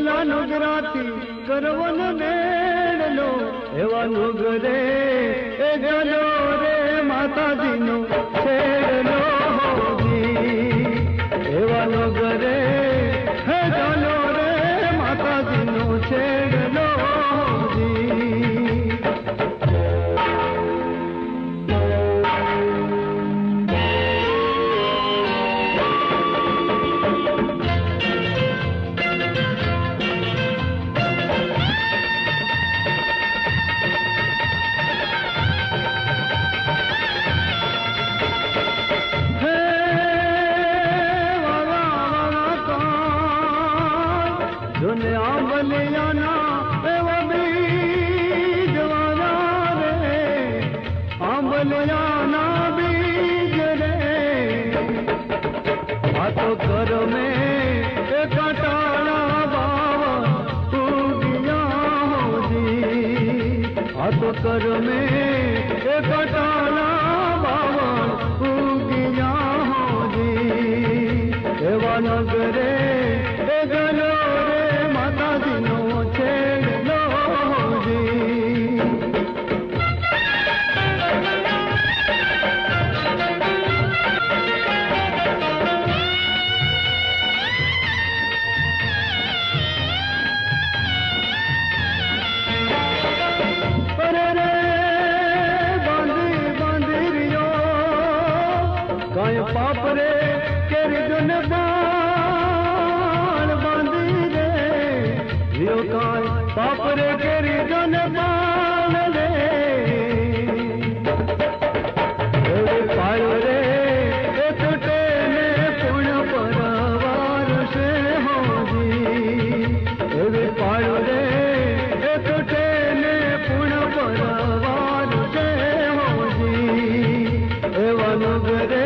નાનો કરવો ને મેળલો. એવાનો ઘરે એ જલો રે માતાજીનો છેડલો કાન જોને આંબલિયાના એવા બીજ વાલા રે આંબલિયાના બીજ રે આ તો કર મે એ કાટાળા બાવા ઉગિયા હોજી આ તો કર મે એ કાટાળા બાવા ઉગિયા હોજી એવા નગરે એ બાપ રે કેરી જોને બાળ બાંધી રે. યો કાલ બાપ રે કેરી જોને બાળ રે ನುಗರೆ